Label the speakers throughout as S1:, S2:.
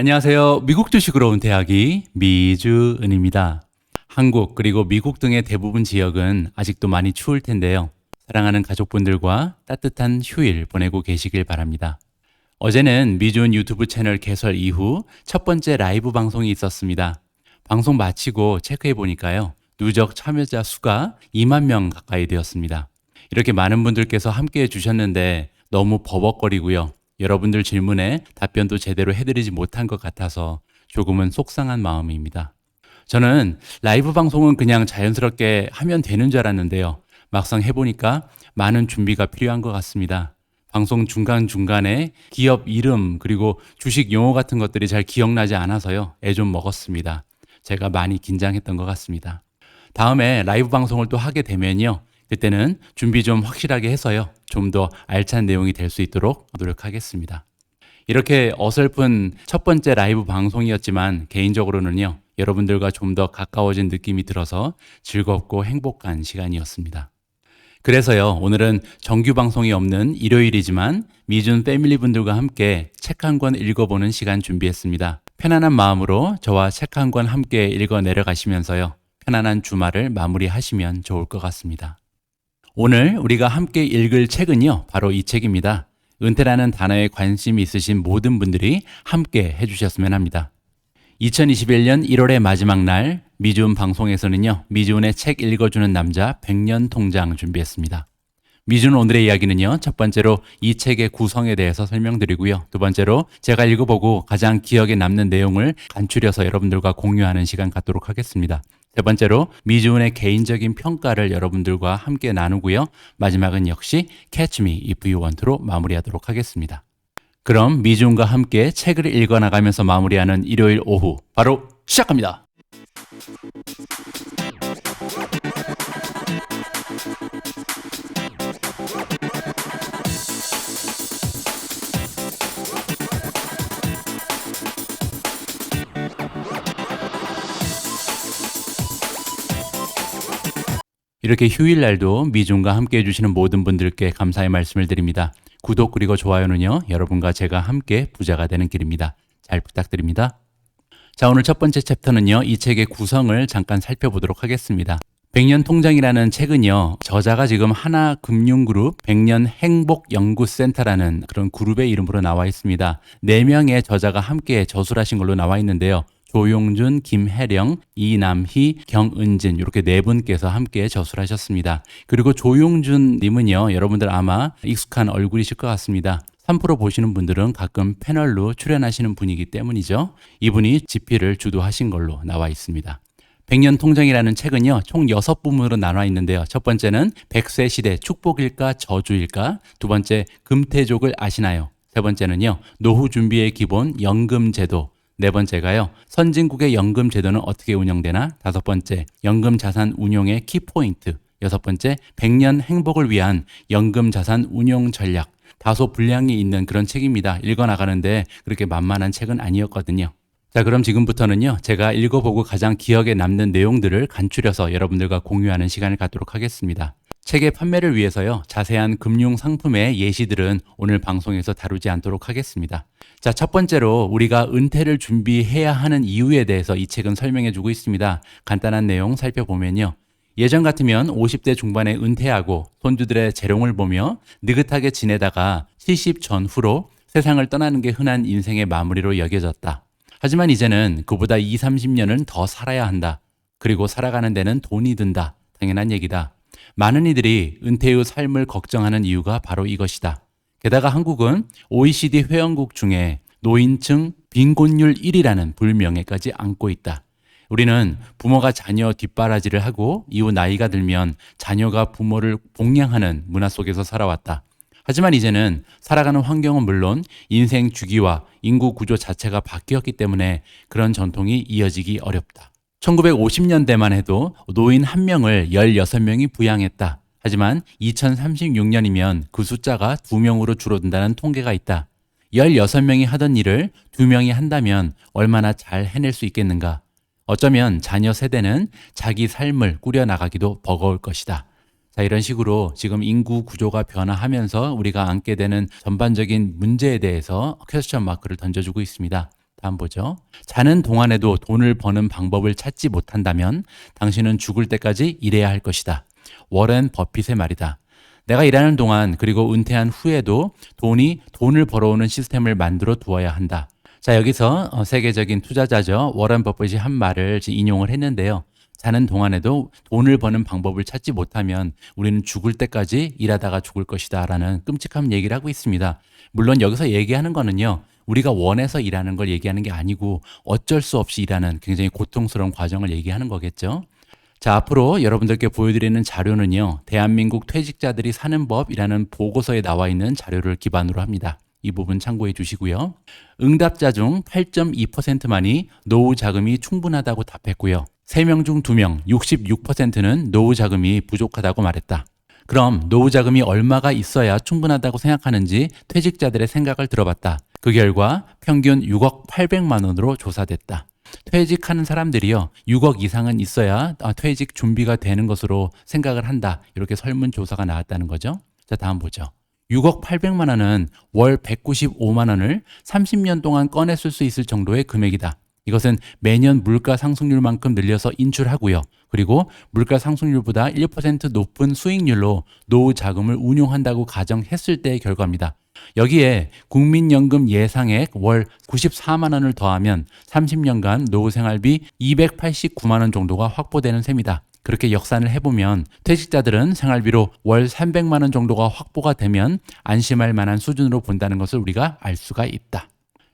S1: 안녕하세요. 미국 주식으로 온 대학이 미주은입니다. 한국 그리고 미국 등의 대부분 지역은 아직도 많이 추울 텐데요. 사랑하는 가족분들과 따뜻한 휴일 보내고 계시길 바랍니다. 어제는 미주은 유튜브 채널 개설 이후 첫 번째 라이브 방송이 있었습니다. 방송 마치고 체크해 보니까요. 누적 참여자 수가 2만 명 가까이 되었습니다. 이렇게 많은 분들께서 함께 해 주셨는데 너무 버벅거리고요. 여러분들 질문에 답변도 제대로 해드리지 못한 것 같아서 조금은 속상한 마음입니다. 저는 라이브 방송은 그냥 자연스럽게 하면 되는 줄 알았는데요. 막상 해보니까 많은 준비가 필요한 것 같습니다. 방송 중간중간에 기업 이름 그리고 주식 용어 같은 것들이 잘 기억나지 않아서요. 애 좀 먹었습니다. 제가 많이 긴장했던 것 같습니다. 다음에 라이브 방송을 또 하게 되면요. 그때는 준비 좀 확실하게 해서요. 좀 더 알찬 내용이 될 수 있도록 노력하겠습니다. 이렇게 어설픈 첫 번째 라이브 방송이었지만 개인적으로는요. 여러분들과 좀 더 가까워진 느낌이 들어서 즐겁고 행복한 시간이었습니다. 그래서요, 오늘은 정규 방송이 없는 일요일이지만 미준 패밀리 분들과 함께 책 한 권 읽어보는 시간 준비했습니다. 편안한 마음으로 저와 책 한 권 함께 읽어 내려가시면서요, 편안한 주말을 마무리하시면 좋을 것 같습니다. 오늘 우리가 함께 읽을 책은요, 바로 이 책입니다. 은퇴라는 단어에 관심이 있으신 모든 분들이 함께 해주셨으면 합니다. 2021년 1월의 마지막 날 미주은 방송에서는요. 미주은의 책 읽어주는 남자 100년 통장 준비했습니다. 미주은 오늘의 이야기는요. 첫 번째로 이 책의 구성에 대해서 설명드리고요. 두 번째로 제가 읽어보고 가장 기억에 남는 내용을 간추려서 여러분들과 공유하는 시간 갖도록 하겠습니다. 세 번째로 미주은의 개인적인 평가를 여러분들과 함께 나누고요. 마지막은 역시 Catch Me If You Want로 마무리하도록 하겠습니다. 그럼 미중과 함께 책을 읽어 나가면서 마무리하는 일요일 오후 바로 시작합니다. 이렇게 휴일날도 미중과 함께 해주시는 모든 분들께 감사의 말씀을 드립니다. 구독 그리고 좋아요는요, 여러분과 제가 함께 부자가 되는 길입니다. 잘 부탁드립니다. 자, 오늘 첫 번째 챕터는요, 이 책의 구성을 잠깐 살펴보도록 하겠습니다. 백년 통장이라는 책은요, 저자가 지금 하나금융그룹 백년 행복연구센터라는 그런 그룹의 이름으로 나와 있습니다. 네 명의 저자가 함께 저술하신 걸로 나와 있는데요. 조용준, 김혜령, 이남희, 경은진 이렇게 네 분께서 함께 저술 하셨습니다. 그리고 조용준 님은요. 여러분들 아마 익숙한 얼굴이실 것 같습니다. 3프로 보시는 분들은 가끔 패널로 출연하시는 분이기 때문이죠. 이분이 집필을 주도하신 걸로 나와 있습니다. 백년 통장이라는 책은요, 총 6부문으로 나눠 있는데요. 첫 번째는 백세 시대 축복일까 저주일까? 두 번째, 금태족을 아시나요? 세 번째는요, 노후 준비의 기본 연금 제도. 네 번째가요. 선진국의 연금 제도는 어떻게 운영되나? 다섯 번째, 연금 자산 운용의 키포인트. 여섯 번째, 100년 행복을 위한 연금 자산 운용 전략. 다소 분량이 있는 그런 책입니다. 읽어 나가는데 그렇게 만만한 책은 아니었거든요. 자, 그럼 지금부터는요, 제가 읽어보고 가장 기억에 남는 내용들을 간추려서 여러분들과 공유하는 시간을 갖도록 하겠습니다. 책의 판매를 위해서요, 자세한 금융 상품의 예시들은 오늘 방송에서 다루지 않도록 하겠습니다. 자, 첫 번째로 우리가 은퇴를 준비해야 하는 이유에 대해서 이 책은 설명해 주고 있습니다. 간단한 내용 살펴보면요. 예전 같으면 50대 중반에 은퇴하고 손주들의 재롱을 보며 느긋하게 지내다가 70 전후로 세상을 떠나는 게 흔한 인생의 마무리로 여겨졌다. 하지만 이제는 그보다 2, 30년은 더 살아야 한다. 그리고 살아가는 데는 돈이 든다. 당연한 얘기다. 많은 이들이 은퇴 후 삶을 걱정하는 이유가 바로 이것이다. 게다가 한국은 OECD 회원국 중에 노인층 빈곤율 1위라는 불명예까지 안고 있다. 우리는 부모가 자녀 뒷바라지를 하고 이후 나이가 들면 자녀가 부모를 봉양하는 문화 속에서 살아왔다. 하지만 이제는 살아가는 환경은 물론 인생 주기와 인구 구조 자체가 바뀌었기 때문에 그런 전통이 이어지기 어렵다. 1950년대만 해도 노인 한 명을 16명이 부양했다. 하지만 2036년이면 그 숫자가 2명으로 줄어든다는 통계가 있다. 16명이 하던 일을 2명이 한다면 얼마나 잘 해낼 수 있겠는가? 어쩌면 자녀 세대는 자기 삶을 꾸려나가기도 버거울 것이다. 자, 이런 식으로 지금 인구 구조가 변화하면서 우리가 안게 되는 전반적인 문제에 대해서 퀘스천 마크를 던져주고 있습니다. 다음 보죠. 자는 동안에도 돈을 버는 방법을 찾지 못한다면 당신은 죽을 때까지 일해야 할 것이다. 워렌 버핏의 말이다. 내가 일하는 동안 그리고 은퇴한 후에도 돈이 돈을 벌어오는 시스템을 만들어 두어야 한다. 자, 여기서 어, 세계적인 투자자죠. 워런 버핏이 한 말을 인용을 했는데요. 자는 동안에도 돈을 버는 방법을 찾지 못하면 우리는 죽을 때까지 일하다가 죽을 것이다 라는 끔찍한 얘기를 하고 있습니다. 물론 여기서 얘기하는 거는요. 우리가 원해서 일하는 걸 얘기하는 게 아니고 어쩔 수 없이 일하는 굉장히 고통스러운 과정을 얘기하는 거겠죠. 자, 앞으로 여러분들께 보여드리는 자료는요, 대한민국 퇴직자들이 사는 법이라는 보고서에 나와 있는 자료를 기반으로 합니다. 이 부분 참고해 주시고요. 응답자 중 8.2%만이 노후 자금이 충분하다고 답했고요. 3명 중 2명, 66%는 노후 자금이 부족하다고 말했다. 그럼 노후 자금이 얼마가 있어야 충분하다고 생각하는지 퇴직자들의 생각을 들어봤다. 그 결과 평균 6억 800만 원으로 조사됐다. 퇴직하는 사람들이요, 6억 이상은 있어야 아, 퇴직 준비가 되는 것으로 생각을 한다. 이렇게 설문조사가 나왔다는 거죠. 자, 다음 보죠. 6억 800만 원은 월 195만 원을 30년 동안 꺼냈을 수 있을 정도의 금액이다. 이것은 매년 물가 상승률만큼 늘려서 인출하고요. 그리고 물가 상승률보다 1% 높은 수익률로 노후 자금을 운용한다고 가정했을 때의 결과입니다. 여기에 국민연금 예상액 월 94만 원을 더하면 30년간 노후 생활비 289만 원 정도가 확보되는 셈이다. 그렇게 역산을 해보면 퇴직자들은 생활비로 월 300만 원 정도가 확보가 되면 안심할 만한 수준으로 본다는 것을 우리가 알 수가 있다.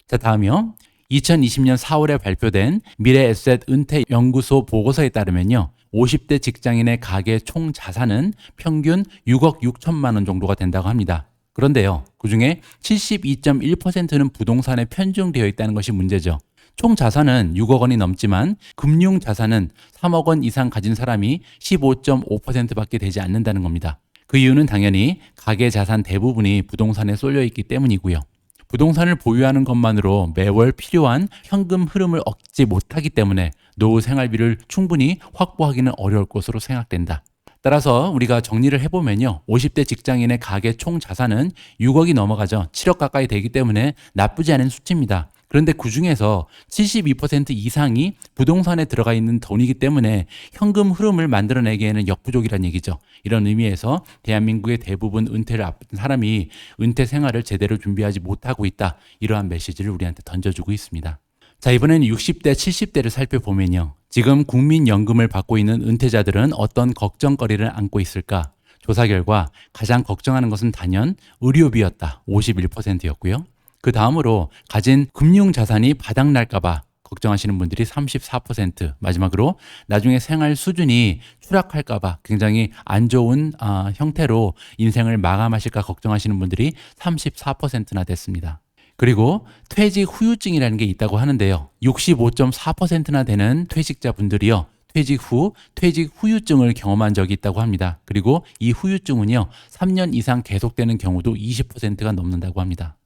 S1: 자, 다음이요. 2020년 4월에 발표된 미래에셋 은퇴 연구소 보고서에 따르면요. 50대 직장인의 가계 총 자산은 평균 6억 6천만 원 정도가 된다고 합니다. 그런데요. 그 중에 72.1%는 부동산에 편중되어 있다는 것이 문제죠. 총 자산은 6억 원이 넘지만 금융 자산은 3억 원 이상 가진 사람이 15.5%밖에 되지 않는다는 겁니다. 그 이유는 당연히 가계 자산 대부분이 부동산에 쏠려 있기 때문이고요. 부동산을 보유하는 것만으로 매월 필요한 현금 흐름을 얻지 못하기 때문에 노후 생활비를 충분히 확보하기는 어려울 것으로 생각된다. 따라서 우리가 정리를 해보면요. 50대 직장인의 가계 총 자산은 6억이 넘어가죠. 7억 가까이 되기 때문에 나쁘지 않은 수치입니다. 그런데 그 중에서 72% 이상이 부동산에 들어가 있는 돈이기 때문에 현금 흐름을 만들어내기에는 역부족이라는 얘기죠. 이런 의미에서 대한민국의 대부분 은퇴를 앞둔 사람이 은퇴 생활을 제대로 준비하지 못하고 있다. 이러한 메시지를 우리한테 던져주고 있습니다. 자, 이번에는 60대, 70대를 살펴보면요. 지금 국민연금을 받고 있는 은퇴자들은 어떤 걱정거리를 안고 있을까? 조사 결과 가장 걱정하는 것은 단연 의료비였다. 51%였고요. 그 다음으로 가진 금융 자산이 바닥날까봐 걱정하시는 분들이 34%, 마지막으로 나중에 생활 수준이 추락할까봐 굉장히 안 좋은 아, 형태로 인생을 마감하실까 걱정하시는 분들이 34%나 됐습니다. 그리고 퇴직 후유증이라는 게 있다고 하는데요. 65.4%나 되는 퇴직자분들이요. 퇴직 후 퇴직 후유증을 경험한 적이 있다고 합니다. 그리고 이 후유증은요. 3년 이상 계속되는 경우도 20%가 넘는다고 합니다.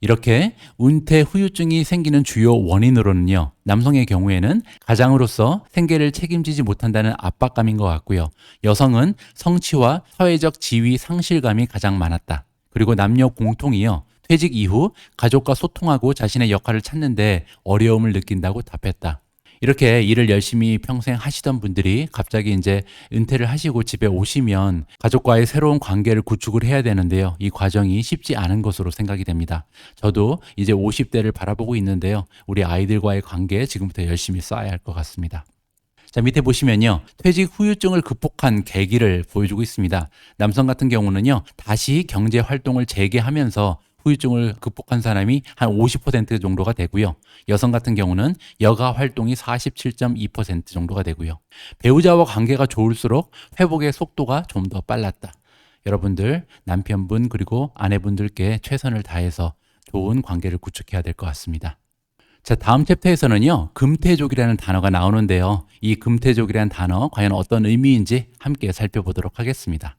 S1: 이렇게 은퇴 후유증이 생기는 주요 원인으로는요, 남성의 경우에는 가장으로서 생계를 책임지지 못한다는 압박감인 것 같고요. 여성은 성취와 사회적 지위 상실감이 가장 많았다. 그리고 남녀 공통이요, 퇴직 이후 가족과 소통하고 자신의 역할을 찾는데 어려움을 느낀다고 답했다. 이렇게 일을 열심히 평생 하시던 분들이 갑자기 이제 은퇴를 하시고 집에 오시면 가족과의 새로운 관계를 구축을 해야 되는데요. 이 과정이 쉽지 않은 것으로 생각이 됩니다. 저도 이제 50대를 바라보고 있는데요. 우리 아이들과의 관계 지금부터 열심히 쌓아야 할 것 같습니다. 자, 밑에 보시면요. 퇴직 후유증을 극복한 계기를 보여주고 있습니다. 남성 같은 경우는요. 다시 경제 활동을 재개하면서 후유증을 극복한 사람이 한 50% 정도가 되고요. 여성 같은 경우는 여가 활동이 47.2% 정도가 되고요. 배우자와 관계가 좋을수록 회복의 속도가 좀 더 빨랐다. 여러분들 남편분 그리고 아내분들께 최선을 다해서 좋은 관계를 구축해야 될 것 같습니다. 자, 다음 챕터에서는요, 금태족이라는 단어가 나오는데요. 이 금태족이라는 단어, 과연 어떤 의미인지 함께 살펴보도록 하겠습니다.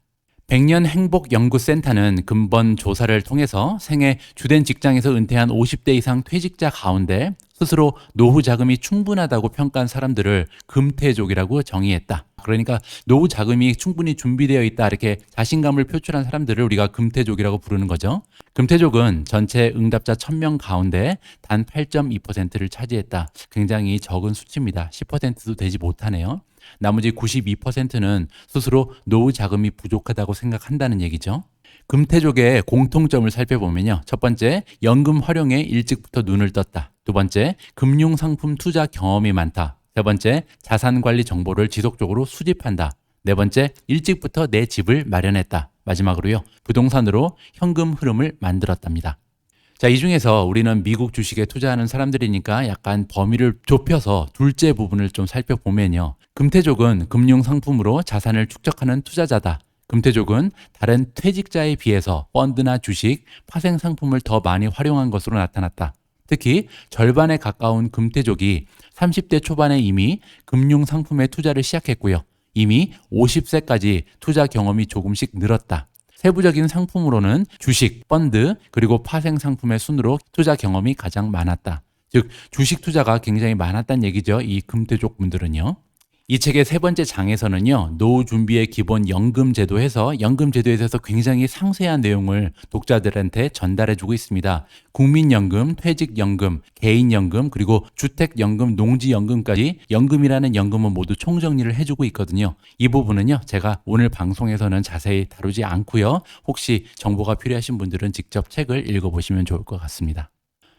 S1: 백년 행복 연구센터는 근본 조사를 통해서 생애 주된 직장에서 은퇴한 50대 이상 퇴직자 가운데 스스로 노후 자금이 충분하다고 평가한 사람들을 금태족이라고 정의했다. 그러니까 노후 자금이 충분히 준비되어 있다 이렇게 자신감을 표출한 사람들을 우리가 금태족이라고 부르는 거죠. 금태족은 전체 응답자 1000명 가운데 단 8.2%를 차지했다. 굉장히 적은 수치입니다. 10%도 되지 못하네요. 나머지 92%는 스스로 노후 자금이 부족하다고 생각한다는 얘기죠. 금태족의 공통점을 살펴보면요. 첫 번째, 연금 활용에 일찍부터 눈을 떴다. 두 번째, 금융 상품 투자 경험이 많다. 세 번째, 자산 관리 정보를 지속적으로 수집한다. 네 번째, 일찍부터 내 집을 마련했다. 마지막으로요, 부동산으로 현금 흐름을 만들었답니다. 자, 이 중에서 우리는 미국 주식에 투자하는 사람들이니까 약간 범위를 좁혀서 둘째 부분을 좀 살펴보면요. 금태족은 금융 상품으로 자산을 축적하는 투자자다. 금태족은 다른 퇴직자에 비해서 펀드나 주식, 파생 상품을 더 많이 활용한 것으로 나타났다. 특히 절반에 가까운 금태족이 30대 초반에 이미 금융 상품에 투자를 시작했고요. 이미 50세까지 투자 경험이 조금씩 늘었다. 세부적인 상품으로는 주식, 펀드, 그리고 파생 상품의 순으로 투자 경험이 가장 많았다. 즉, 주식 투자가 굉장히 많았다는 얘기죠. 이 금태족 분들은요. 이 책의 세 번째 장에서는요, 노후 준비의 기본 연금 제도에서 연금 제도에 대해서 굉장히 상세한 내용을 독자들한테 전달해 주고 있습니다. 국민연금, 퇴직연금, 개인연금, 그리고 주택연금, 농지연금까지 연금이라는 연금은 모두 총정리를 해주고 있거든요. 이 부분은요, 제가 오늘 방송에서는 자세히 다루지 않고요. 혹시 정보가 필요하신 분들은 직접 책을 읽어보시면 좋을 것 같습니다.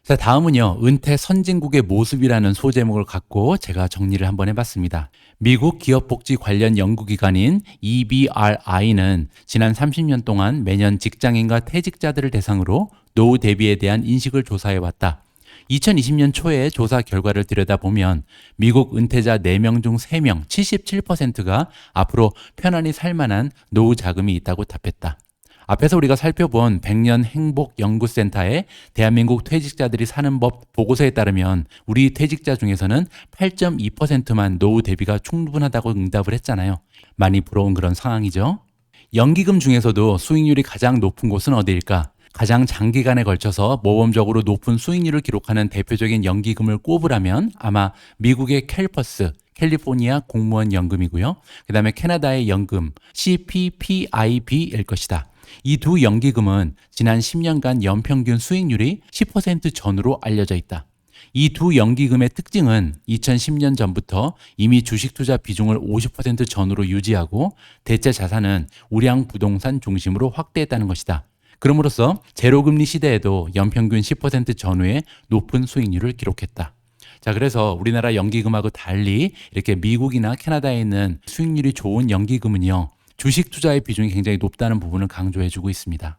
S1: 자, 다음은요, 은퇴 선진국의 모습이라는 소제목을 갖고 제가 정리를 한번 해봤습니다. 미국 기업복지 관련 연구기관인 EBRI는 지난 30년 동안 매년 직장인과 퇴직자들을 대상으로 노후 대비에 대한 인식을 조사해왔다. 2020년 초에 조사 결과를 들여다보면 미국 은퇴자 4명 중 3명, 77%가 앞으로 편안히 살 만한 노후 자금이 있다고 답했다. 앞에서 우리가 살펴본 백년 행복 연구센터의 대한민국 퇴직자들이 사는 법 보고서에 따르면 우리 퇴직자 중에서는 8.2%만 노후 대비가 충분하다고 응답을 했잖아요. 많이 부러운 그런 상황이죠. 연기금 중에서도 수익률이 가장 높은 곳은 어디일까? 가장 장기간에 걸쳐서 모범적으로 높은 수익률을 기록하는 대표적인 연기금을 꼽으라면 아마 미국의 캘퍼스, 캘리포니아 공무원 연금이고요. 그 다음에 캐나다의 연금 CPPIB일 것이다. 이 두 연기금은 지난 10년간 연평균 수익률이 10% 전후로 알려져 있다. 이 두 연기금의 특징은 2010년 전부터 이미 주식 투자 비중을 50% 전후로 유지하고 대체 자산은 우량 부동산 중심으로 확대했다는 것이다. 그럼으로써 제로금리 시대에도 연평균 10% 전후의 높은 수익률을 기록했다. 자, 그래서 우리나라 연기금하고 달리 이렇게 미국이나 캐나다에 있는 수익률이 좋은 연기금은요, 주식 투자의 비중이 굉장히 높다는 부분을 강조해 주고 있습니다.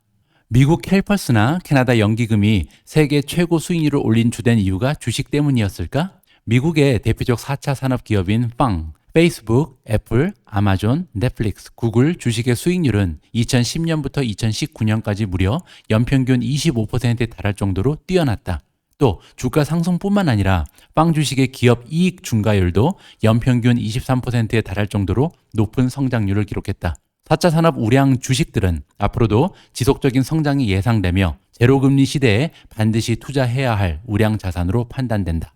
S1: 미국 캘퍼스나 캐나다 연기금이 세계 최고 수익률을 올린 주된 이유가 주식 때문이었을까? 미국의 대표적 4차 산업 기업인 빵, 페이스북, 애플, 아마존, 넷플릭스, 구글 주식의 수익률은 2010년부터 2019년까지 무려 연평균 25%에 달할 정도로 뛰어났다. 또 주가 상승뿐만 아니라 빵 주식의 기업 이익 증가율도 연평균 23%에 달할 정도로 높은 성장률을 기록했다. 4차 산업 우량 주식들은 앞으로도 지속적인 성장이 예상되며 제로금리 시대에 반드시 투자해야 할 우량 자산으로 판단된다.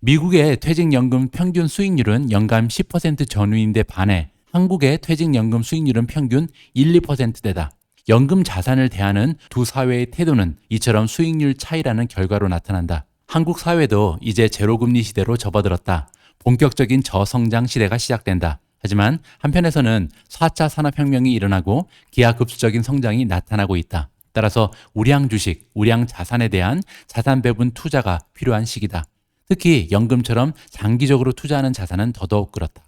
S1: 미국의 퇴직연금 평균 수익률은 연간 10% 전후인데 반해 한국의 퇴직연금 수익률은 평균 1, 2%대다. 연금 자산을 대하는 두 사회의 태도는 이처럼 수익률 차이라는 결과로 나타난다. 한국 사회도 이제 제로금리 시대로 접어들었다. 본격적인 저성장 시대가 시작된다. 하지만 한편에서는 4차 산업혁명이 일어나고 기하급수적인 성장이 나타나고 있다. 따라서 우량 주식, 우량 자산에 대한 자산 배분 투자가 필요한 시기다. 특히 연금처럼 장기적으로 투자하는 자산은 더더욱 그렇다.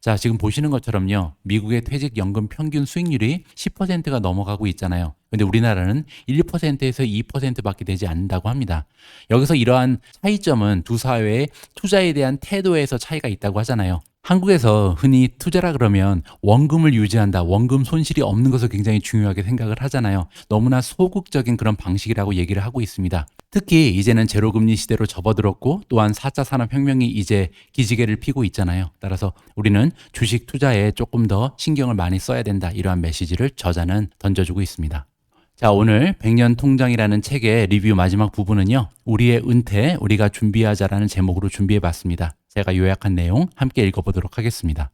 S1: 자, 지금 보시는 것처럼요. 미국의 퇴직연금 평균 수익률이 10%가 넘어가고 있잖아요. 근데 우리나라는 1%에서 2%밖에 되지 않는다고 합니다. 여기서 이러한 차이점은 두 사회의 투자에 대한 태도에서 차이가 있다고 하잖아요. 한국에서 흔히 투자라 그러면 원금을 유지한다, 원금 손실이 없는 것을 굉장히 중요하게 생각을 하잖아요. 너무나 소극적인 그런 방식이라고 얘기를 하고 있습니다. 특히 이제는 제로금리 시대로 접어들었고 또한 4차 산업혁명이 이제 기지개를 피고 있잖아요. 따라서 우리는 주식 투자에 조금 더 신경을 많이 써야 된다. 이러한 메시지를 저자는 던져주고 있습니다. 자, 오늘 100년 통장이라는 책의 리뷰 마지막 부분은요. 우리의 은퇴, 우리가 준비하자라는 제목으로 준비해 봤습니다. 제가 요약한 내용 함께 읽어보도록 하겠습니다.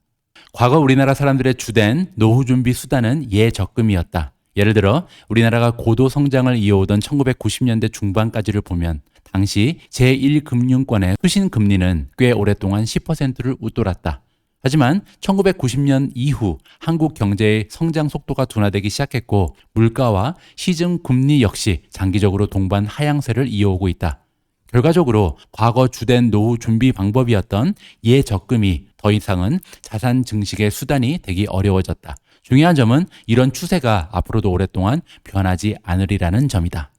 S1: 과거 우리나라 사람들의 주된 노후 준비 수단은 예적금이었다. 예를 들어 우리나라가 고도 성장을 이어오던 1990년대 중반까지를 보면 당시 제1금융권의 수신 금리는 꽤 오랫동안 10%를 웃돌았다. 하지만 1990년 이후 한국 경제의 성장 속도가 둔화되기 시작했고 물가와 시중 금리 역시 장기적으로 동반 하향세를 이어오고 있다. 결과적으로 과거 주된 노후 준비 방법이었던 예적금이 더 이상은 자산 증식의 수단이 되기 어려워졌다. 중요한 점은 이런 추세가 앞으로도 오랫동안 변하지 않으리라는 점이다.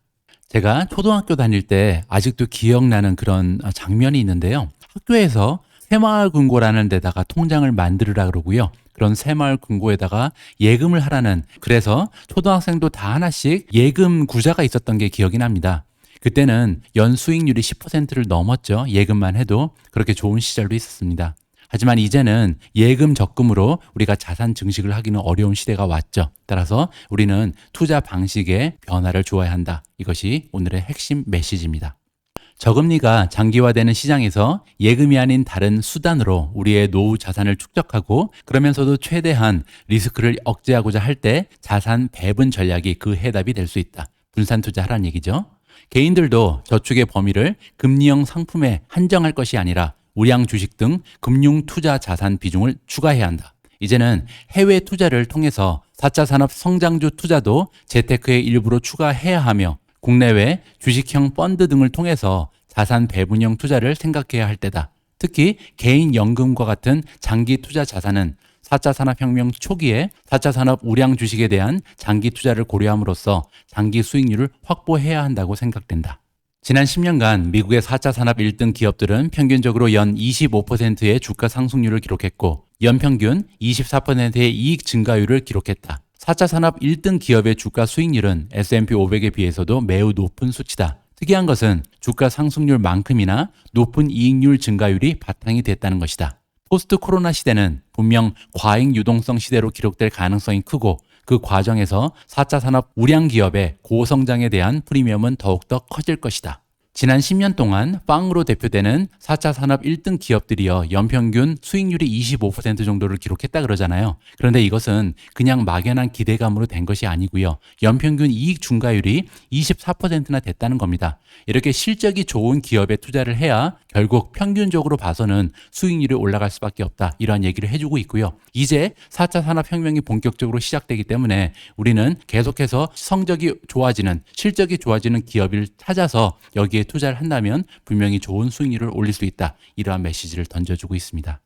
S1: 제가 초등학교 다닐 때 아직도 기억나는 그런 장면이 있는데요. 학교에서 새마을금고라는 데다가 통장을 만들으라 그러고요. 그런 새마을 금고에다가 예금을 하라는 그래서 초등학생도 다 하나씩 예금 구자가 있었던 게 기억이 납니다. 그때는 연 수익률이 10%를 넘었죠. 예금만 해도 그렇게 좋은 시절도 있었습니다. 하지만 이제는 예금 적금으로 우리가 자산 증식을 하기는 어려운 시대가 왔죠. 따라서 우리는 투자 방식의 변화를 주어야 한다. 이것이 오늘의 핵심 메시지입니다. 저금리가 장기화되는 시장에서 예금이 아닌 다른 수단으로 우리의 노후 자산을 축적하고 그러면서도 최대한 리스크를 억제하고자 할 때 자산 배분 전략이 그 해답이 될 수 있다. 분산 투자하라는 얘기죠. 개인들도 저축의 범위를 금리형 상품에 한정할 것이 아니라 우량 주식 등 금융 투자 자산 비중을 추가해야 한다. 이제는 해외 투자를 통해서 4차 산업 성장주 투자도 재테크의 일부로 추가해야 하며 국내외 주식형 펀드 등을 통해서 자산 배분형 투자를 생각해야 할 때다. 특히 개인 연금과 같은 장기 투자 자산은 4차 산업혁명 초기에 4차 산업 우량 주식에 대한 장기 투자를 고려함으로써 장기 수익률을 확보해야 한다고 생각된다. 지난 10년간 미국의 4차 산업 1등 기업들은 평균적으로 연 25%의 주가 상승률을 기록했고 연평균 24%의 이익 증가율을 기록했다. 4차 산업 1등 기업의 주가 수익률은 S&P 500에 비해서도 매우 높은 수치다. 특이한 것은 주가 상승률만큼이나 높은 이익률 증가율이 바탕이 됐다는 것이다. 포스트 코로나 시대는 분명 과잉 유동성 시대로 기록될 가능성이 크고 그 과정에서 4차 산업 우량 기업의 고성장에 대한 프리미엄은 더욱더 커질 것이다. 지난 10년 동안 빵으로 대표되는 4차 산업 1등 기업들이여 연평균 수익률이 25% 정도를 기록했다 그러잖아요. 그런데 이것은 그냥 막연한 기대감으로 된 것이 아니고요. 연평균 이익 중가율이 24%나 됐다는 겁니다. 이렇게 실적이 좋은 기업에 투자를 해야 결국 평균적으로 봐서는 수익률이 올라갈 수밖에 없다. 이러한 얘기를 해주고 있고요. 이제 4차 산업혁명이 본격적으로 시작되기 때문에 우리는 계속해서 성적이 좋아지는 실적이 좋아지는 기업을 찾아서 여기에 투자를 한다면 분명히 좋은 수익률을 올릴 수 있다. 이러한 메시지를 던져주고 있습니다.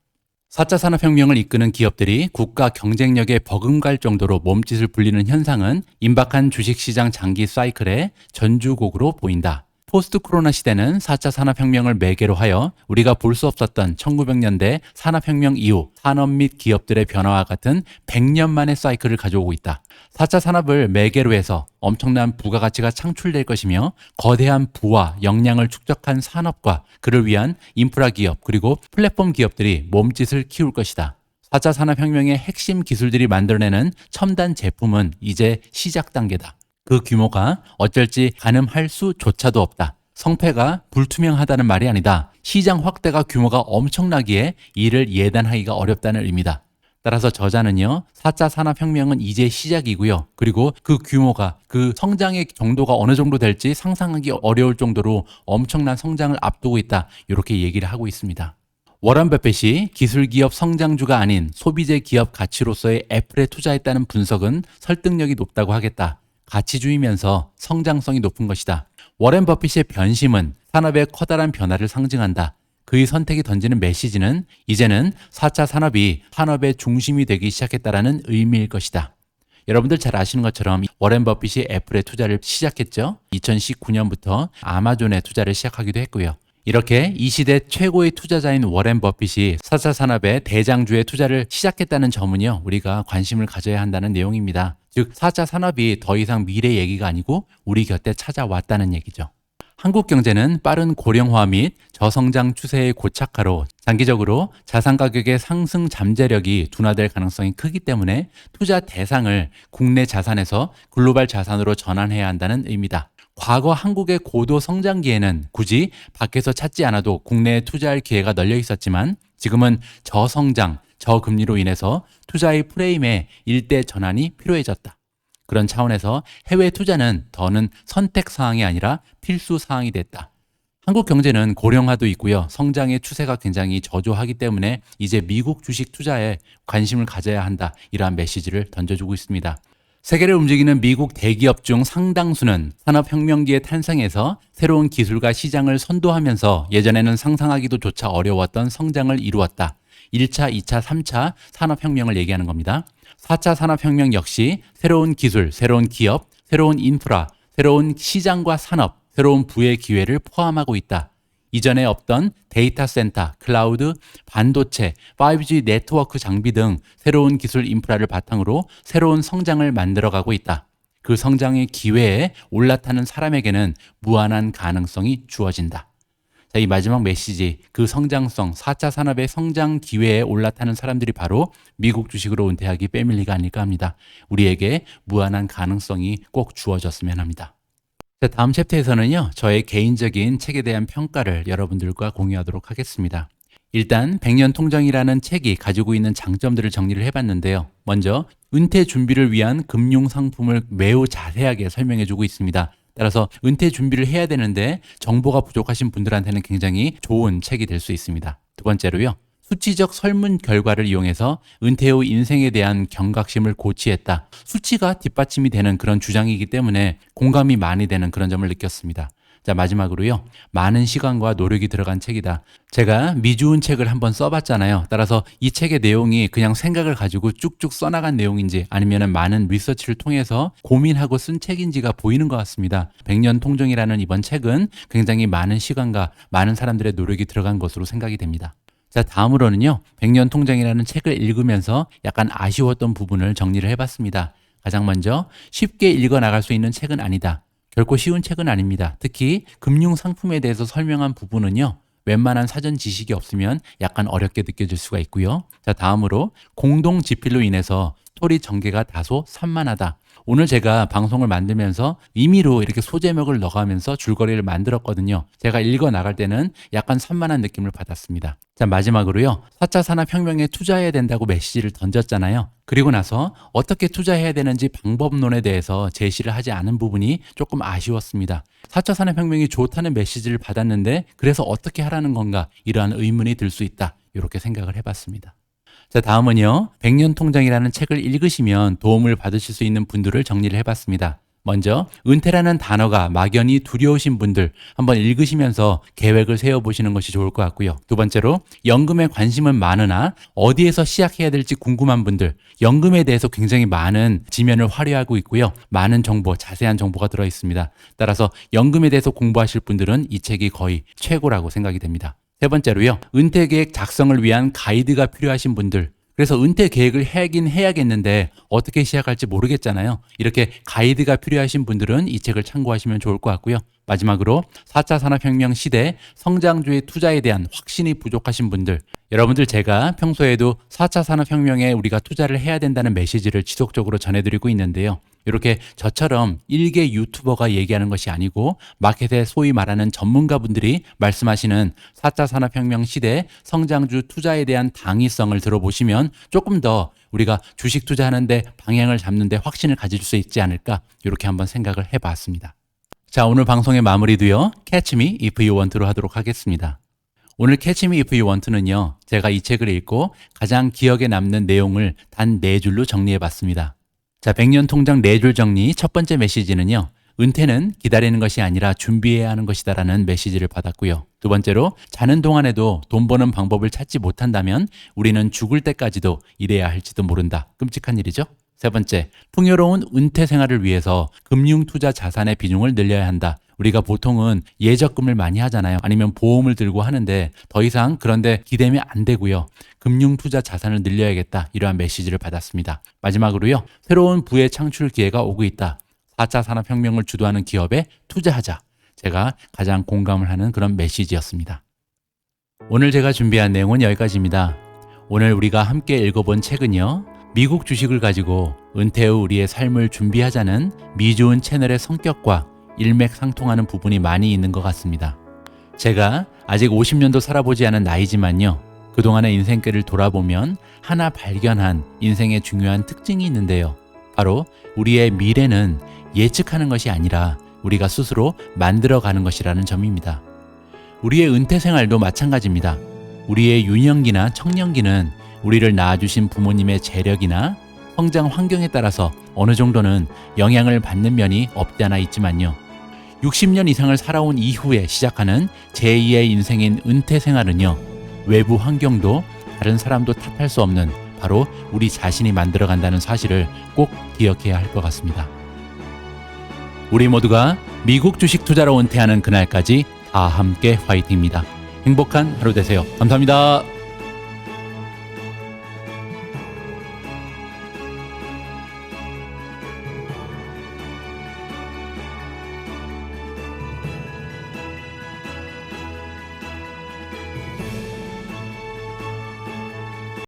S1: 4차 산업혁명을 이끄는 기업들이 국가 경쟁력에 버금갈 정도로 몸짓을 불리는 현상은 임박한 주식시장 장기 사이클의 전주곡으로 보인다. 포스트 코로나 시대는 4차 산업혁명을 매개로 하여 우리가 볼 수 없었던 1900년대 산업혁명 이후 산업 및 기업들의 변화와 같은 100년 만의 사이클을 가져오고 있다. 4차 산업을 매개로 해서 엄청난 부가가치가 창출될 것이며 거대한 부와 역량을 축적한 산업과 그를 위한 인프라 기업 그리고 플랫폼 기업들이 몸짓을 키울 것이다. 4차 산업혁명의 핵심 기술들이 만들어내는 첨단 제품은 이제 시작 단계다. 그 규모가 어쩔지 가늠할 수조차도 없다. 성패가 불투명하다는 말이 아니다. 시장 확대가 규모가 엄청나기에 이를 예단하기가 어렵다는 의미다. 따라서 저자는요, 4차 산업혁명은 이제 시작이고요. 그리고 그 규모가, 그 성장의 정도가 어느 정도 될지 상상하기 어려울 정도로 엄청난 성장을 앞두고 있다. 이렇게 얘기를 하고 있습니다. 워런 버핏이 기술기업 성장주가 아닌 소비재 기업 가치로서의 애플에 투자했다는 분석은 설득력이 높다고 하겠다. 가치주의면서 성장성이 높은 것이다. 워렌 버핏의 변심은 산업의 커다란 변화를 상징한다. 그의 선택이 던지는 메시지는 이제는 4차 산업이 산업의 중심이 되기 시작했다라는 의미일 것이다. 여러분들 잘 아시는 것처럼 워렌 버핏이 애플에 투자를 시작했죠. 2019년부터 아마존에 투자를 시작하기도 했고요. 이렇게 이 시대 최고의 투자자인 워렌 버핏이 4차 산업의 대장주에 투자를 시작했다는 점은요, 우리가 관심을 가져야 한다는 내용입니다. 즉, 4차 산업이 더 이상 미래 얘기가 아니고 우리 곁에 찾아왔다는 얘기죠. 한국 경제는 빠른 고령화 및 저성장 추세의 고착화로 장기적으로 자산 가격의 상승 잠재력이 둔화될 가능성이 크기 때문에 투자 대상을 국내 자산에서 글로벌 자산으로 전환해야 한다는 의미다. 과거 한국의 고도 성장기에는 굳이 밖에서 찾지 않아도 국내에 투자할 기회가 널려 있었지만 지금은 저성장, 저금리로 인해서 투자의 프레임의 일대 전환이 필요해졌다. 그런 차원에서 해외 투자는 더는 선택 사항이 아니라 필수 사항이 됐다. 한국 경제는 고령화도 있고요. 성장의 추세가 굉장히 저조하기 때문에 이제 미국 주식 투자에 관심을 가져야 한다. 이러한 메시지를 던져주고 있습니다. 세계를 움직이는 미국 대기업 중 상당수는 산업혁명기의 탄생에서 새로운 기술과 시장을 선도하면서 예전에는 상상하기도 조차 어려웠던 성장을 이루었다. 1차, 2차, 3차 산업혁명을 얘기하는 겁니다. 4차 산업혁명 역시 새로운 기술, 새로운 기업, 새로운 인프라, 새로운 시장과 산업, 새로운 부의 기회를 포함하고 있다. 이전에 없던 데이터 센터, 클라우드, 반도체, 5G 네트워크 장비 등 새로운 기술 인프라를 바탕으로 새로운 성장을 만들어가고 있다. 그 성장의 기회에 올라타는 사람에게는 무한한 가능성이 주어진다. 자, 이 마지막 메시지, 그 성장성, 4차 산업의 성장 기회에 올라타는 사람들이 바로 미국 주식으로 은퇴하기 패밀리가 아닐까 합니다. 우리에게 무한한 가능성이 꼭 주어졌으면 합니다. 자, 다음 챕터에서는요, 저의 개인적인 책에 대한 평가를 여러분들과 공유하도록 하겠습니다. 일단 백년 통정이라는 책이 가지고 있는 장점들을 정리를 해봤는데요. 먼저 은퇴 준비를 위한 금융 상품을 매우 자세하게 설명해 주고 있습니다. 따라서 은퇴 준비를 해야 되는데 정보가 부족하신 분들한테는 굉장히 좋은 책이 될 수 있습니다. 두 번째로요. 수치적 설문 결과를 이용해서 은퇴 후 인생에 대한 경각심을 고취했다. 수치가 뒷받침이 되는 그런 주장이기 때문에 공감이 많이 되는 그런 점을 느꼈습니다. 자, 마지막으로요. 많은 시간과 노력이 들어간 책이다. 제가 미주운 책을 한번 써봤잖아요. 따라서 이 책의 내용이 그냥 생각을 가지고 쭉쭉 써나간 내용인지 아니면 많은 리서치를 통해서 고민하고 쓴 책인지가 보이는 것 같습니다. 백년 통정이라는 이번 책은 굉장히 많은 시간과 많은 사람들의 노력이 들어간 것으로 생각이 됩니다. 자, 다음으로는요. 백년 통장이라는 책을 읽으면서 약간 아쉬웠던 부분을 정리를 해봤습니다. 가장 먼저 쉽게 읽어 나갈 수 있는 책은 아니다. 결코 쉬운 책은 아닙니다. 특히 금융 상품에 대해서 설명한 부분은요. 웬만한 사전 지식이 없으면 약간 어렵게 느껴질 수가 있고요. 자, 다음으로 공동 지필로 인해서 스토리 전개가 다소 산만하다. 오늘 제가 방송을 만들면서 임의로 이렇게 소제목을 넣어가면서 줄거리를 만들었거든요. 제가 읽어 나갈 때는 약간 산만한 느낌을 받았습니다. 자, 마지막으로요. 4차 산업혁명에 투자해야 된다고 메시지를 던졌잖아요. 그리고 나서 어떻게 투자해야 되는지 방법론에 대해서 제시를 하지 않은 부분이 조금 아쉬웠습니다. 4차 산업혁명이 좋다는 메시지를 받았는데 그래서 어떻게 하라는 건가 이러한 의문이 들 수 있다. 이렇게 생각을 해봤습니다. 자, 다음은요. 백년 통장이라는 책을 읽으시면 도움을 받으실 수 있는 분들을 정리를 해봤습니다. 먼저 은퇴라는 단어가 막연히 두려우신 분들 한번 읽으시면서 계획을 세워보시는 것이 좋을 것 같고요. 두 번째로 연금에 관심은 많으나 어디에서 시작해야 될지 궁금한 분들 연금에 대해서 굉장히 많은 지면을 화려하고 있고요. 많은 정보, 자세한 정보가 들어 있습니다. 따라서 연금에 대해서 공부하실 분들은 이 책이 거의 최고라고 생각이 됩니다. 세 번째로요. 은퇴 계획 작성을 위한 가이드가 필요하신 분들. 그래서 은퇴 계획을 해야긴 해야겠는데 어떻게 시작할지 모르겠잖아요. 이렇게 가이드가 필요하신 분들은 이 책을 참고하시면 좋을 것 같고요. 마지막으로 4차 산업혁명 시대 성장주의 투자에 대한 확신이 부족하신 분들, 여러분들 제가 평소에도 4차 산업혁명에 우리가 투자를 해야 된다는 메시지를 지속적으로 전해드리고 있는데요. 이렇게 저처럼 일개 유튜버가 얘기하는 것이 아니고 마켓에 소위 말하는 전문가분들이 말씀하시는 4차 산업혁명 시대 성장주 투자에 대한 당위성을 들어보시면 조금 더 우리가 주식 투자하는데 방향을 잡는데 확신을 가질 수 있지 않을까 이렇게 한번 생각을 해봤습니다. 자 오늘 방송의 마무리도요. Catch Me If You Want로 하도록 하겠습니다. 오늘 Catch Me If You Want는요. 제가 이 책을 읽고 가장 기억에 남는 내용을 단 네 줄로 정리해 봤습니다. 자, 백년 통장 네 줄 정리 첫 번째 메시지는요. 은퇴는 기다리는 것이 아니라 준비해야 하는 것이다라는 메시지를 받았고요. 두 번째로 자는 동안에도 돈 버는 방법을 찾지 못한다면 우리는 죽을 때까지도 일해야 할지도 모른다. 끔찍한 일이죠. 세 번째, 풍요로운 은퇴 생활을 위해서 금융 투자 자산의 비중을 늘려야 한다. 우리가 보통은 예적금을 많이 하잖아요. 아니면 보험을 들고 하는데 더 이상 그런데 기대면 안 되고요. 금융 투자 자산을 늘려야겠다. 이러한 메시지를 받았습니다. 마지막으로요. 새로운 부의 창출 기회가 오고 있다. 4차 산업혁명을 주도하는 기업에 투자하자. 제가 가장 공감을 하는 그런 메시지였습니다. 오늘 제가 준비한 내용은 여기까지입니다. 오늘 우리가 함께 읽어본 책은요. 미국 주식을 가지고 은퇴 후 우리의 삶을 준비하자는 미주은 채널의 성격과 일맥상통하는 부분이 많이 있는 것 같습니다. 제가 아직 50년도 살아보지 않은 나이지만요. 그동안의 인생길을 돌아보면 하나 발견한 인생의 중요한 특징이 있는데요. 바로 우리의 미래는 예측하는 것이 아니라 우리가 스스로 만들어가는 것이라는 점입니다. 우리의 은퇴 생활도 마찬가지입니다. 우리의 유년기나 청년기는 우리를 낳아주신 부모님의 재력이나 성장 환경에 따라서 어느 정도는 영향을 받는 면이 없지 않아 있지만요. 60년 이상을 살아온 이후에 시작하는 제2의 인생인 은퇴 생활은요. 외부 환경도 다른 사람도 탓할 수 없는 바로 우리 자신이 만들어 간다는 사실을 꼭 기억해야 할 것 같습니다. 우리 모두가 미국 주식 투자로 은퇴하는 그날까지 다 함께 화이팅입니다. 행복한 하루 되세요. 감사합니다.